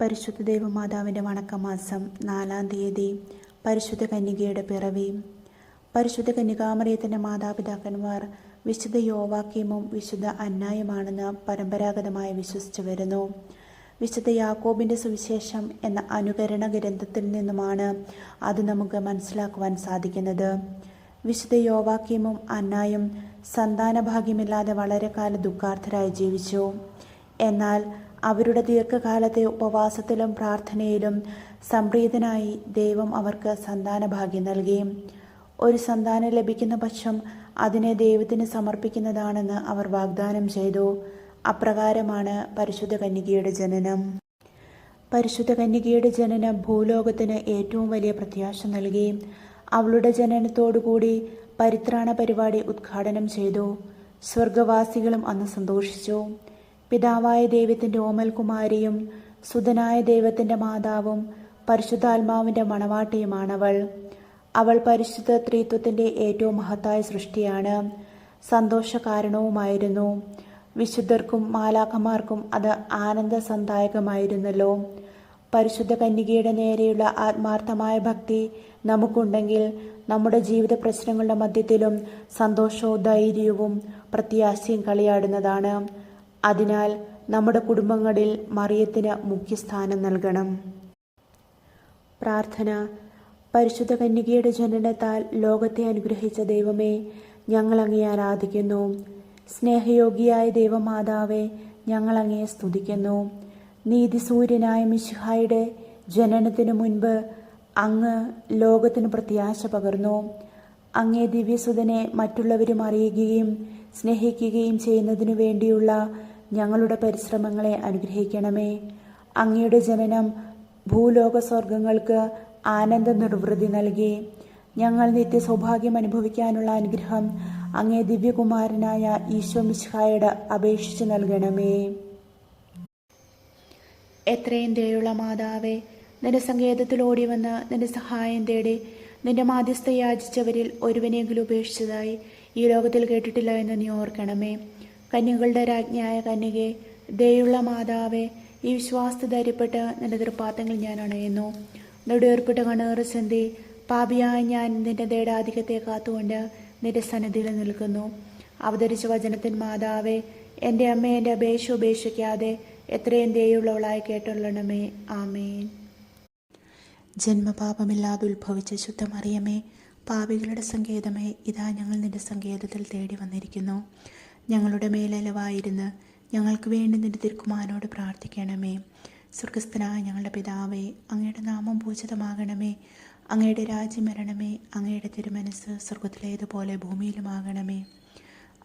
പരിശുദ്ധ ദേവമാതാവിന്റെ വണക്കമാസം നാലാം തീയതി പരിശുദ്ധ കന്യകയുടെ പിറവി. പരിശുദ്ധ കന്യകാമറിയത്തിന്റെ മാതാപിതാക്കന്മാർ വിശുദ്ധ യോവാക്യമും വിശുദ്ധ അന്നായുമാണെന്ന് പരമ്പരാഗതമായി വിശ്വസിച്ചു വരുന്നു. വിശുദ്ധ യാക്കോബിന്റെ സുവിശേഷം എന്ന അനുകരണ ഗ്രന്ഥത്തിൽ നിന്നുമാണ് അത് നമുക്ക് മനസ്സിലാക്കുവാൻ സാധിക്കുന്നത്. വിശുദ്ധ യോവാക്യമും അന്നായും സന്താനഭാഗ്യമില്ലാതെ വളരെ കാലം ദുഃഖാർത്ഥരായി ജീവിച്ചു. എന്നാൽ അവരുടെ ദീർഘകാലത്തെ ഉപവാസത്തിലും പ്രാർത്ഥനയിലും സംപ്രീതനായി ദൈവം അവർക്ക് സന്താന ഭാഗ്യം നൽകി. ഒരു സന്താനം ലഭിക്കുന്ന പക്ഷം അതിനെ ദൈവത്തിന് സമർപ്പിക്കുന്നതാണെന്ന് അവർ വാഗ്ദാനം ചെയ്തു. അപ്രകാരമാണ് പരിശുദ്ധ കന്യകയുടെ ജനനം. പരിശുദ്ധ കന്യകയുടെ ജനനം ഭൂലോകത്തിന് ഏറ്റവും വലിയ പ്രത്യാശ നൽകി. അവളുടെ ജനനത്തോടുകൂടി പരിത്രാണ പരിപാടി ഉദ്ഘാടനം ചെയ്തു. സ്വർഗവാസികളും അന്ന് സന്തോഷിച്ചു. പിതാവായ ദൈവത്തിന്റെ ഓമൽകുമാരിയും സുതനായ ദൈവത്തിന്റെ മാതാവും പരിശുദ്ധാത്മാവിന്റെ മണവാട്ടിയുമാണവൾ. അവൾ പരിശുദ്ധ ത്രീത്വത്തിന്റെ ഏറ്റവും മഹത്തായ സൃഷ്ടിയാണ്. സന്തോഷകാരണവുമായിരുന്നു. വിശുദ്ധർക്കും മാലാഖമാർക്കും അത് ആനന്ദസന്ദായകമായിരുന്നല്ലോ. പരിശുദ്ധ കന്യകയുടെ നേരെയുള്ള ആത്മാർത്ഥമായ ഭക്തി നമുക്കുണ്ടെങ്കിൽ നമ്മുടെ ജീവിത പ്രശ്നങ്ങളുടെ മധ്യത്തിലും സന്തോഷവും ധൈര്യവും പ്രത്യാശയും കളിയാടുന്നതാണ്. അതിനാൽ നമ്മുടെ കുടുംബങ്ങളിൽ മറിയത്തിന് മുഖ്യസ്ഥാനം നൽകണം. പ്രാർത്ഥന. പരിശുദ്ധ കന്യകയുടെ ജനനത്താൽ ലോകത്തെ അനുഗ്രഹിച്ച ദൈവമേ ഞങ്ങൾ അങ്ങേ ആരാധിക്കുന്നു. സ്നേഹയോഗിയായ ദൈവമാതാവെ ഞങ്ങൾ അങ്ങയെ സ്തുതിക്കുന്നു. നീതിസൂര്യനായ മിശിഹായുടെ ജനനത്തിനു മുൻപ് അങ്ങ് ലോകത്തിന് പ്രത്യാശ പകർന്നു. അങ്ങേ ദിവ്യസുതനെ മറ്റുള്ളവരും അറിയുകയും സ്നേഹിക്കുകയും ചെയ്യുന്നതിനു വേണ്ടിയുള്ള ഞങ്ങളുടെ പരിശ്രമങ്ങളെ അനുഗ്രഹിക്കണമേ. അങ്ങയുടെ ജനനം ഭൂലോക സ്വർഗങ്ങൾക്ക് ആനന്ദ നിർവൃതി നൽകി. ഞങ്ങൾ നിത്യ സൗഭാഗ്യം അനുഭവിക്കാനുള്ള അനുഗ്രഹം അങ്ങേ ദിവ്യകുമാരനായ ഈശോ മിശിഹായോട് അപേക്ഷിച്ച് നൽകണമേ. എത്രയും ദയുള്ള മാതാവേ നിന്റെ സങ്കേതത്തിൽ ഓടി വന്ന് നിന്റെ സഹായം തേടി നിന്റെ മാധ്യസ്ഥ യാചിച്ചവരിൽ ഒരുവനെങ്കിലും ഉപേക്ഷിച്ചതായി ഈ ലോകത്തിൽ കേട്ടിട്ടില്ല എന്ന് നീ ഓർക്കണമേ. കന്യകളുടെ രാജ്ഞിയായ കന്യകെ ദയുള്ള മാതാവെ ഈ വിശ്വാസത്തെ ധൈര്യപ്പെട്ട് നിന്റെ തൃപ്പാത്തങ്ങൾ ഞാൻ അണയുന്നു. നെടുവേർപ്പെട്ട കണ്ണേറ് സന്ധി പാപിയായ ഞാൻ നിന്റെ ദേടാധികത്തെ കാത്തുകൊണ്ട് നിന്റെ സന്നിധിയിൽ നിൽക്കുന്നു. അവതരിച്ച വചനത്തിൻ മാതാവെ എന്റെ അമ്മ എന്റെ അപേക്ഷ ഉപേക്ഷിക്കാതെ എത്രയും ദയുള്ളവളായി കേട്ടുള്ളണമേ. ആമേൻ. ജന്മപാപമില്ലാതെ ഉത്ഭവിച്ച ശുദ്ധമറിയമേ പാപികളുടെ സങ്കേതമേ ഇതാ ഞങ്ങൾ നിന്റെ സങ്കേതത്തിൽ തേടി വന്നിരിക്കുന്നു. ഞങ്ങളുടെ മേലലവായിരുന്ന് ഞങ്ങൾക്ക് വേണ്ടി നിന്റെ പ്രാർത്ഥിക്കണമേ. സ്വർഗസ്ഥനായ ഞങ്ങളുടെ പിതാവേ അങ്ങയുടെ നാമം പൂജിതമാകണമേ. അങ്ങയുടെ രാജ്യം വരണമേ. അങ്ങയുടെ തിരുമനസ് സ്വർഗത്തിലേതുപോലെ ഭൂമിയിലുമാകണമേ.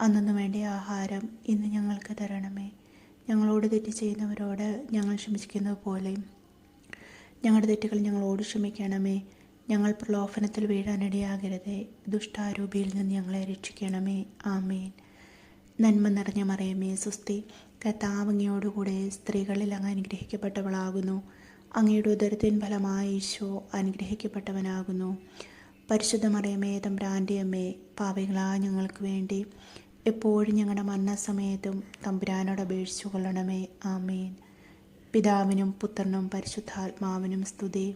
അന്നു വേണ്ട ആഹാരം ഇന്ന് ഞങ്ങൾക്ക് തരണമേ. ഞങ്ങളോട് തെറ്റ് ചെയ്യുന്നവരോട് ഞങ്ങൾ ക്ഷമിക്കുന്നത് പോലെ ഞങ്ങളുടെ തെറ്റുകൾ ഞങ്ങളോട് ക്ഷമിക്കണമേ. ഞങ്ങൾ പ്രലോഭനത്തിൽ വീഴാനിടയാകരുതേ. ദുഷ്ടാരൂപിയിൽ നിന്ന് ഞങ്ങളെ രക്ഷിക്കണമേ. ആമേൻ. നന്മ നിറഞ്ഞ മറിയമേ സുസ്തി കത്താവങ്ങയോടുകൂടെ സ്ത്രീകളിൽ അങ്ങ് അനുഗ്രഹിക്കപ്പെട്ടവളാകുന്നു. അങ്ങയുടെ ഉദരത്തിൻ ഫലമായി ഈശോ അനുഗ്രഹിക്കപ്പെട്ടവനാകുന്നു. പരിശുദ്ധ മറിയമേ തമ്പ്രാന്റെ അമ്മേ പാപികളാ ഞങ്ങൾക്ക് വേണ്ടി എപ്പോഴും ഞങ്ങളുടെ മരണസമയത്തും തമ്പുരാനോട് അപേക്ഷിച്ചു കൊള്ളണമേ. ആമേൻ. പിതാവിനും പുത്രനും പരിശുദ്ധാത്മാവിനും സ്തുതി.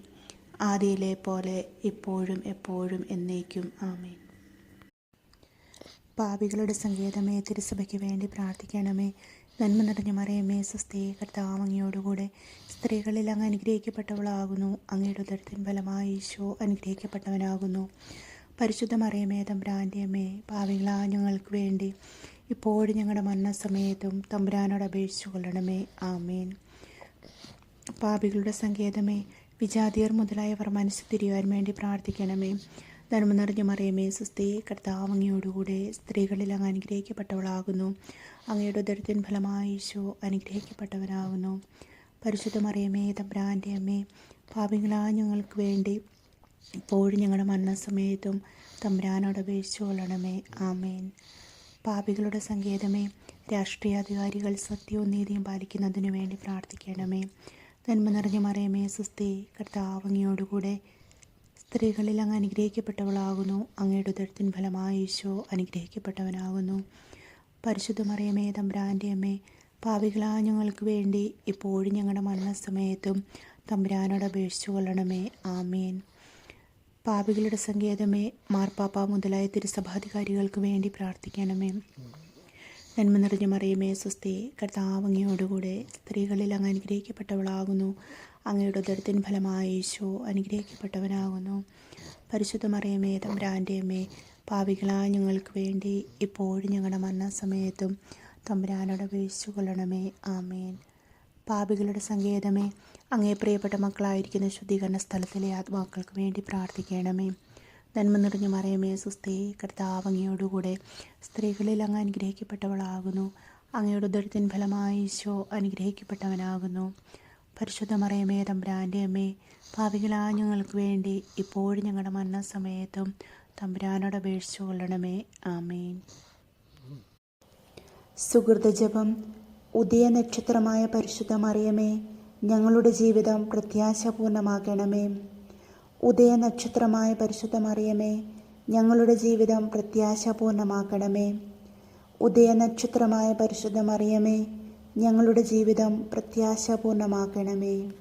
ആദിയിലെ പോലെ ഇപ്പോഴും എപ്പോഴും എന്നേക്കും. ആമേൻ. പാപികളുടെ സങ്കേതമേ തിരുസഭയ്ക്ക് വേണ്ടി പ്രാർത്ഥിക്കണമേ. നന്മ നിറഞ്ഞ മറിയമേ സ്വസ്ഥയെ കർത്താവ് അങ്ങയോടുകൂടെ സ്ത്രീകളിൽ അങ്ങ് അനുഗ്രഹിക്കപ്പെട്ടവളാകുന്നു. അങ്ങയുടെ ഉദരത്തിൻ ഫലമായി ഈശോ അനുഗ്രഹിക്കപ്പെട്ടവനാകുന്നു. പരിശുദ്ധ മറിയമേ തമ്പുരാന്റെ അമ്മേ പാവികളാ ഞങ്ങൾക്ക് വേണ്ടി ഇപ്പോഴും ഞങ്ങളുടെ മരണസമയത്തും തമ്പുരാനോട് അപേക്ഷിച്ചു കൊള്ളണമേ. ആമേൻ. പാപികളുടെ സങ്കേതമേ വിജാതിയർ മുതലായവർ മനസ്സ് തിരിയുവാൻ വേണ്ടി പ്രാർത്ഥിക്കണമേ. നന്മ നിറഞ്ഞ മറിയമേ സുസ്തി കർത്താവങ്ങയോടുകൂടെ സ്ത്രീകളിൽ അങ്ങ് അനുഗ്രഹിക്കപ്പെട്ടവളാകുന്നു. അങ്ങയുടെ ഉദരത്തിൻ ഫലമായി ഈശോ അനുഗ്രഹിക്കപ്പെട്ടവനാകുന്നു. പരിശുദ്ധ മറിയമേ തമ്പ്രാന്റെ അമ്മേ പാപികളാ ഞങ്ങൾക്ക് വേണ്ടി ഇപ്പോഴും ഞങ്ങളുടെ മരണസമയത്തും തമ്പ്രാനോട് അപേക്ഷിച്ചു കൊള്ളണമേ. ആമേൻ. പാപികളുടെ സങ്കേതമേ രാഷ്ട്രീയാധികാരികൾ സത്യവും നീതിയും പാലിക്കുന്നതിനു വേണ്ടി പ്രാർത്ഥിക്കണമേ. നന്മ നിറഞ്ഞ മറിയമേ സുസ്തി കർത്താവ് അങ്ങയോടുകൂടെ സ്ത്രീകളിൽ അങ്ങ് അനുഗ്രഹിക്കപ്പെട്ടവളാകുന്നു. അങ്ങയുടെ ഉദരത്തിൻ ഫലമായി ഈശോ അനുഗ്രഹിക്കപ്പെട്ടവനാകുന്നു. പരിശുദ്ധ മറിയമേ തമ്പ്രാന്റെ അമ്മേ പാപികളായ ഞങ്ങൾക്ക് വേണ്ടി ഇപ്പോഴും ഞങ്ങളുടെ മരണസമയത്തും തമ്പുരാനോട് അപേക്ഷിച്ചു കൊള്ളണമേ. ആമേൻ. പാപികളുടെ സങ്കേതമേ മാർപ്പാപ്പ മുതലായ തിരുസഭാധികാരികൾക്ക് വേണ്ടി പ്രാർത്ഥിക്കണമേ. നന്മ നിറഞ്ഞ മറിയമേ സ്വസ്തി കർത്താവങ്ങയോടുകൂടെ സ്ത്രീകളിൽ അങ്ങ് അനുഗ്രഹിക്കപ്പെട്ടവളാകുന്നു. അങ്ങയുടെ ഉദരത്തിൻ ഫലമായ യേശു അനുഗ്രഹിക്കപ്പെട്ടവനാകുന്നു. പരിശുദ്ധ മറിയമേ തമ്പുരാന്റെ അമ്മേ പാവികളായ ഞങ്ങൾക്ക് വേണ്ടി ഇപ്പോഴും ഞങ്ങളുടെ മരണസമയത്തും തമ്പുരാനോട് അപേക്ഷിച്ചു കൊള്ളണമേ ആമേൻ. പാപികളുടെ സങ്കേതമേ അങ്ങേ പ്രിയപ്പെട്ട മക്കളായിരിക്കുന്ന ശുദ്ധീകരണ സ്ഥലത്തിലെ ആത്മാക്കൾക്ക് വേണ്ടി പ്രാർത്ഥിക്കണമേ. നന്മ നിറഞ്ഞ മറിയമേ സുസ്ഥേ കർത്താവ് അങ്ങയോടുകൂടെ സ്ത്രീകളിൽ അങ്ങ് അനുഗ്രഹിക്കപ്പെട്ടവളാകുന്നു. അങ്ങയുടെ ദുരിതൻ ഫലമായി ഈശോ അനുഗ്രഹിക്കപ്പെട്ടവനാകുന്നു. പരിശുദ്ധ മറിയമേ തമ്പുരാന്റെ അമ്മേ ഭാവികളാ ഞങ്ങൾക്ക് വേണ്ടി ഇപ്പോഴും ഞങ്ങളുടെ മരണസമയത്തും തമ്പുരാനോട് അപേക്ഷിച്ചു കൊള്ളണമേ. ആമേൻ. സുഹൃതജപം ഉദയനക്ഷത്രമായ പരിശുദ്ധ മറിയമേ ഞങ്ങളുടെ ജീവിതം പ്രത്യാശപൂർണമാക്കണമേ. ഉദയനക്ഷത്രമായ പരിശുദ്ധ മറിയമേ ഞങ്ങളുടെ ജീവിതം പ്രത്യാശപൂർണമാക്കണമേ. ഉദയനക്ഷത്രമായ പരിശുദ്ധ മറിയമേ ഞങ്ങളുടെ ജീവിതം പ്രത്യാശപൂർണമാക്കണമേ.